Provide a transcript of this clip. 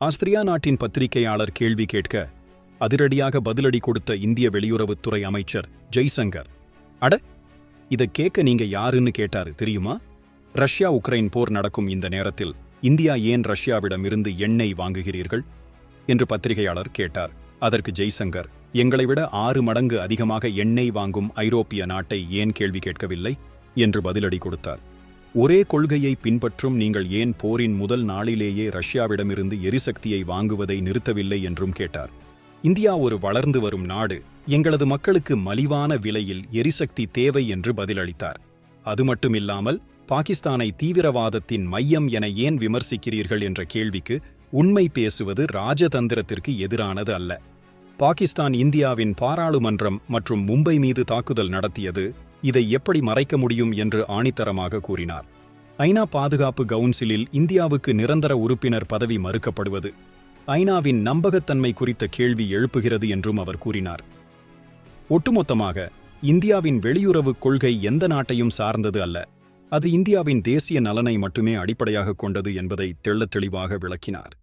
Austria நாட்டின் பத்திரிகையாளர் கேள்வி கேட்க அதிரடியாக பதிலடி கொடுத்த இந்திய வெளியுறவுத்துறை அமைச்சர் ஜெய்சங்கர். அட இதை கேட்க நீங்க யாருன்னு கேட்டாரு தெரியுமா? ரஷ்யா உக்ரைன் போர் நடக்கும் இந்த நேரத்தில் இந்தியா ஏன் ரஷ்யாவிடமிருந்து எண்ணெய் வாங்குகிறீர்கள்? என்று பத்திரிகையாளர் கேட்டார். அதற்கு ஜெய்சங்கர் எங்களை விட ஆறு மடங்கு அதிகமாக எண்ணெய் வாங்கும் ஐரோப்பிய நாட்டை ஏன் கேள்வி கேட்கவில்லை? என்று பதிலடி கொடுத்தார். ஒரே கொள்கையை பின்பற்றும் நீங்கள் ஏன் போரின் முதல் நாளிலேயே ரஷ்யாவிடமிருந்து எரிசக்தியை வாங்குவதை நிறுத்தவில்லை என்றும் கேட்டார். இந்தியா ஒரு வளர்ந்து வரும் நாடு எங்களது மக்களுக்கு மலிவான விலையில் எரிசக்தி தேவை என்று பதிலளித்தார். அது மட்டுமில்லாமல் பாகிஸ்தானை தீவிரவாதத்தின் மையம் என ஏன் விமர்சிக்கிறீர்கள் என்ற கேள்விக்கு உண்மை பேசுவது ராஜதந்திரத்திற்கு எதிரானது அல்ல. பாகிஸ்தான் இந்தியாவின் பாராளுமன்றம் மற்றும் மும்பை மீது தாக்குதல் நடத்தியது இதை எப்படி மறைக்க முடியும் என்று ஆணித்தரமாக கூறினார். ஐநா பாதுகாப்பு கவுன்சிலில் இந்தியாவுக்கு நிரந்தர உறுப்பினர் பதவி மறுக்கப்படுவது ஐநாவின் நம்பகத்தன்மை குறித்த கேள்வி எழுப்புகிறது என்றும் அவர் கூறினார். ஒட்டுமொத்தமாக இந்தியாவின் வெளியுறவுக் கொள்கை எந்த நாட்டையும் சார்ந்தது அல்ல. அது இந்தியாவின் தேசிய நலனை மட்டுமே அடிப்படையாகக் கொண்டது என்பதை தெள்ளத் தெளிவாக விளக்கினார்.